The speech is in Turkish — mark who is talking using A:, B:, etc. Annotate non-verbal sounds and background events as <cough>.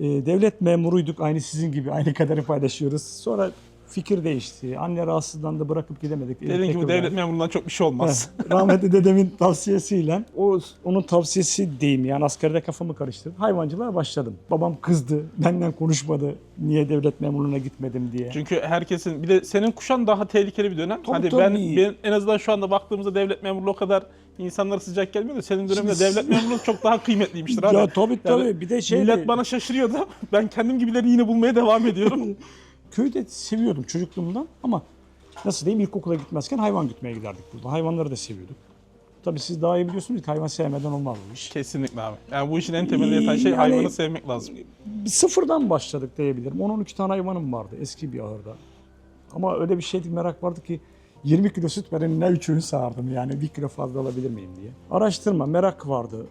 A: Ee, devlet memuruyduk aynı sizin gibi aynı kaderi paylaşıyoruz. Sonra fikir değişti. Anne rahatsızlandı bırakıp gidemedik.
B: Dediğin gibi
A: Tekrar-
B: devlet memurundan çok bir şey olmaz.
A: Evet, Rahmetli dedemin tavsiyesiyle <laughs> o onun tavsiyesi diyeyim yani askerde kafamı karıştırdım. Hayvancılığa başladım. Babam kızdı. Benden konuşmadı. Niye devlet memurluğuna gitmedim diye.
B: Çünkü herkesin bir de senin kuşan daha tehlikeli bir dönem.
A: Tabii,
B: Hadi
A: tabii.
B: ben, ben en azından şu anda baktığımızda devlet memurluğu o kadar insanlara sıcak gelmiyor da senin döneminde
A: Şimdi-
B: devlet memurluğu çok daha kıymetliymiştir abi. <laughs>
A: ya tabii tabii. Bir de şey
B: Millet bana şaşırıyordu. Ben kendim gibileri yine bulmaya devam ediyorum. <laughs>
A: köyü de seviyordum çocukluğumdan ama nasıl diyeyim ilkokula gitmezken hayvan gütmeye giderdik burada. Hayvanları da seviyorduk. Tabii siz daha iyi biliyorsunuz ki hayvan sevmeden olmaz bu iş.
B: Kesinlikle abi. Yani bu işin en temelinde yatan şey
A: Yani-
B: hayvanı sevmek lazım.
A: Sıfırdan başladık diyebilirim. 10-12 tane hayvanım vardı eski bir ahırda. Ama öyle bir şeydi merak vardı ki 20 kilo süt veren ne üç öğün sağardım yani bir kilo fazla alabilir miyim diye. Araştırma, merak vardı.